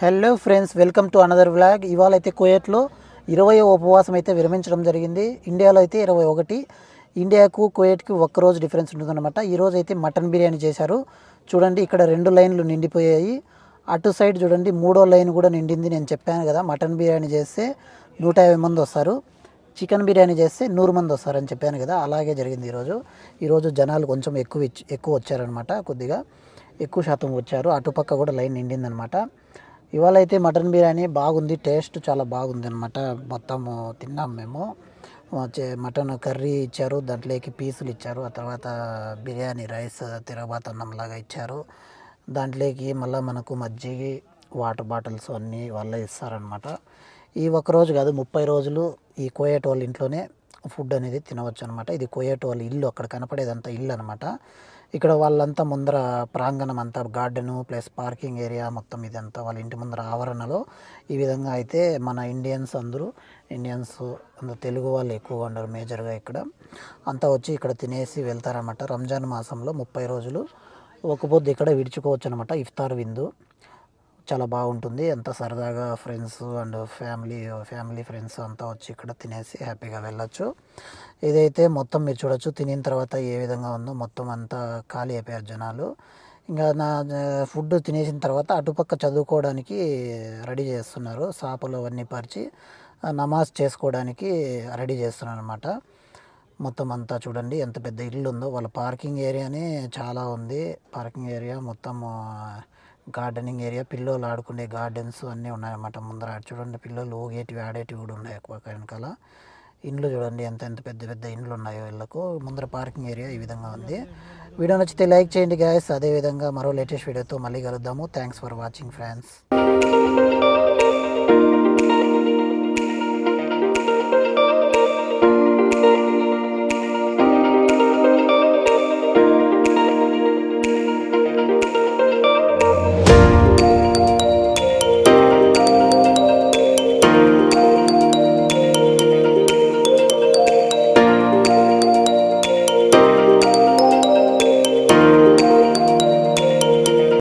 Hello friends welcome to another vlog ఇవాళ అయితే కువైట్లో ఇరవై ఉపవాసం అయితే విరమించడం జరిగింది. ఇండియాలో అయితే ఇరవై ఒకటి. ఇండియాకు కువైట్కి ఒక్కరోజు డిఫరెన్స్ ఉంటుందన్నమాట. ఈరోజు అయితే మటన్ బిర్యానీ చేశారు. చూడండి ఇక్కడ రెండు లైన్లు నిండిపోయాయి. అటు సైడ్ చూడండి మూడో లైన్ కూడా నిండింది. నేను చెప్పాను కదా మటన్ బిర్యానీ చేస్తే నూట యాభై మంది వస్తారు. చికెన్ బిర్యానీ చేస్తే నూరు మంది వస్తారని చెప్పాను కదా అలాగే జరిగింది ఈరోజు ఈరోజు జనాలు కొంచెం ఎక్కువ ఎక్కువ వచ్చారనమాట కొద్దిగా ఎక్కువ శాతం వచ్చారు. అటుపక్క కూడా లైన్ నిండిందనమాట ఇవాళ అయితే మటన్ బిర్యానీ బాగుంది టేస్ట్ చాలా బాగుంది అనమాట మొత్తము తిన్నాం మేము. మటన్ కర్రీ ఇచ్చారు దాంట్లోకి పీసులు ఇచ్చారు ఆ తర్వాత బిర్యానీ రైస్ తిరగబాత అన్నం లాగా ఇచ్చారు. దాంట్లోకి మళ్ళీ మనకు మజ్జిగ వాటర్ బాటిల్స్ అన్నీ వాళ్ళే ఇస్తారనమాట ఈ ఒక్క రోజు కాదు ముప్పై రోజులు ఈ కోయేటోళ్ళ ఇంట్లోనే ఫుడ్ అనేది తినవచ్చు అనమాట ఇది కోయేటోళ్ళ ఇల్లు అక్కడ కనపడేదంతా ఇల్లు అనమాట ఇక్కడ వాళ్ళంతా ముందర ప్రాంగణం అంతా గార్డెను ప్లస్ పార్కింగ్ ఏరియా మొత్తం ఇదంతా వాళ్ళ ఇంటి ముందర ఆవరణలో. ఈ విధంగా అయితే మన ఇండియన్స్ అందరూ ఇండియన్స్ అందరూ తెలుగు వాళ్ళు ఎక్కువ ఉండరు మేజర్గా ఇక్కడ. అంతా వచ్చి ఇక్కడ తినేసి వెళ్తారనమాట రంజాన్ మాసంలో ముప్పై రోజులు. ఒక ఇక్కడ విడుచుకోవచ్చు అనమాట ఇఫ్తార్ విందు. చాలా బాగుంటుంది. ఎంత సరదాగా friends and family family friends అంతా వచ్చి ఇక్కడ తినేసి హ్యాపీగా వెళ్ళొచ్చు. ఇదైతే మొత్తం మీరు చూడొచ్చు. తినిన తర్వాత ఏ విధంగా ఉందో మొత్తం అంతా ఖాళీ అయిపోయారు జనాలు. ఇంకా నా ఫుడ్ తినేసిన తర్వాత అటుపక్క చదువుకోవడానికి రెడీ చేస్తున్నారు. సాపలు అవన్నీ పరిచి నమాజ్ చేసుకోవడానికి రెడీ చేస్తున్నారు అనమాట మొత్తం అంతా చూడండి ఎంత పెద్ద ఇల్లు ఉందో వాళ్ళ పార్కింగ్ ఏరియానే చాలా ఉంది. పార్కింగ్ ఏరియా మొత్తం గార్డెనింగ్ ఏరియా. పిల్లలు ఆడుకునే గార్డెన్స్ అన్నీ ఉన్నాయన్నమాట ముందర. చూడండి పిల్లలు ఊగేటివి ఆడేటివి కూడా ఉన్నాయి ఎక్కువ వెనకాల. ఇండ్లు చూడండి ఎంత ఎంత పెద్ద పెద్ద ఇండ్లు ఉన్నాయో వీళ్ళకు ముందర పార్కింగ్ ఏరియా ఈ విధంగా ఉంది. వీడియో నచ్చితే లైక్ చేయండి గాయస్ అదేవిధంగా మరో లేటెస్ట్ వీడియోతో మళ్ళీ కలుద్దాము. Thanks for watching friends